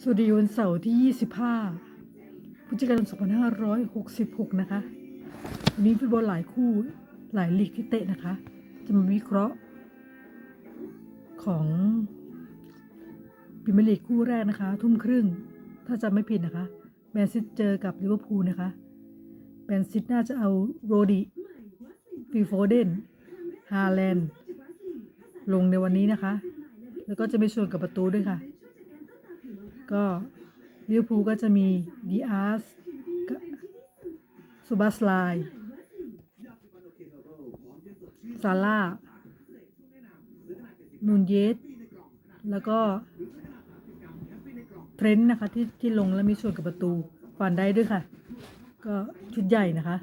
สวัสดีวันเสาร์ที่ 25พฤศจิกายน2566 นะคะ วันนี้ฟุตบอลหลายคู่หลายลีกที่เตะนะคะ จะมาวิเคราะห์ของพรีเมียร์ลีกคู่แรกนะคะ ทุ่มครึ่ง ถ้าจำไม่ผิดนะคะแมนซิตเจอกับลิเวอร์พูลนะคะแมนซิตน่าจะเอาโรดิฟีโฟเดนฮาแลนด์ลงในวันนี้นะคะ แล้วก็จะมีส่วนกับประตูด้วยค่ะ ก็ลิเวอร์พูลก็จะมีดีอาร์สซูบัสไลซาร่านูนเยสแล้วก็เทรนต์นะคะที่ที่ลงแล้วมีส่วนกับประตูฟันได้ด้วยค่ะ ก็ชุดใหญ่นะคะ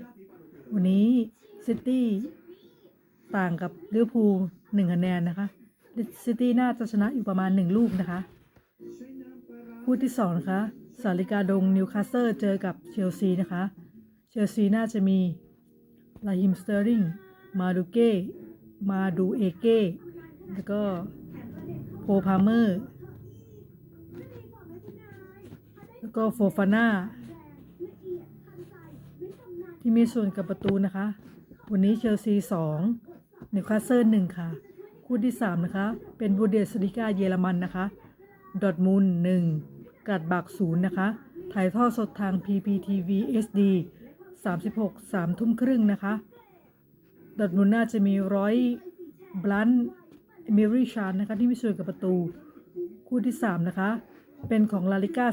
วันนี้ซิตี้ต่างกับลิเวอร์พูลหนึ่งคะแนนนะคะซิตี้น่าจะชนะอยู่ประมาณหนึ่งลูกนะคะ คู่ที่สองนะคะ สาริกาดงนิวคาสเซิลเจอกับเชลซีนะคะ เชลซีน่าจะมีลาฮิมสเตอร์ริง มาดูเก้ มาดูเอเก้ แล้วก็โพพาเมอร์ แล้วก็โฟฟาน่า ที่มีส่วนกับประตูนะคะ วันนี้เชลซีสองนิวคาสเซิลหนึ่งค่ะ คู่ที่สามนะคะ เป็นบูเดสลิกาเยอรมันนะคะ ดอทมุนหนึ่งกัดบักศูนย์นะคะ ถ่ายทอดสดทาง PPTV SD 36 3ทุ่มครึ่งนะคะ ดอทมุนน่าจะมีร้อยบลันเมริชานนะคะที่มีส่วนกับประตู คู่ที่ 3 นะคะ เป็นของลาลิก้า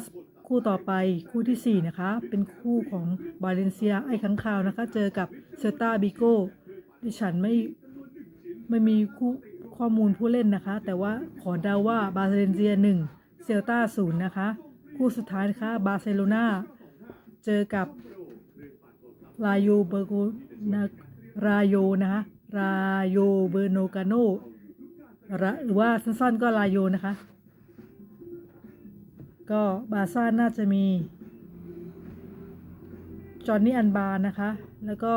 คู่ต่อไปคู่ทีสี่4 นะคะ เป็นคู่ของบาเลนเซียไอ้ขังคาวนะคะ เจอกับเซตาบิโกดิฉันไม่ไม่มีคู่ ข้อมูลผู้เล่นนะคะ แต่ว่าขอเดาว่าบาเลนเซีย1เซลตาศูนย์นะคะ คู่สุดท้ายนะคะบาร์เซโลนาเจอกับลาโยเบอร์โกนะราโยนะคะราโยเบอร์โนกาโนหรือว่าสั้นๆก็ลาโยนะคะ ก็บาซ่าน่าจะมี จอห์นนี่อันบาร์นะคะ แล้วก็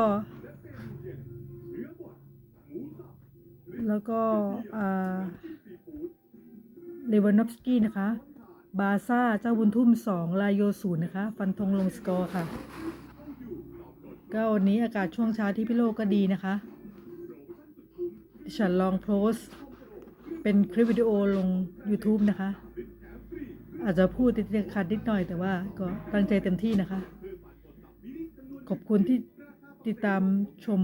แล้วก็เลวานอฟสกี้นะคะ บาซ่า เจ้าบุญทุ่มสองลายโยศูนย์นะคะ ฟันธงลงสกอร์ค่ะ ก็วันนี้อากาศช่วงเช้าที่พี่โลกก็ดีนะคะฉันลองโพสเป็นคลิปวิดีโอลง YouTube นะคะ อาจจะพูดติดขัดนิดหน่อยแต่ว่าก็ตั้งใจเต็มที่นะคะ ขอบคุณที่ติดตามชม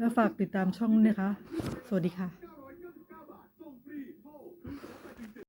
และฝากติดตามช่องด้วยนะคะ สวัสดีค่ะ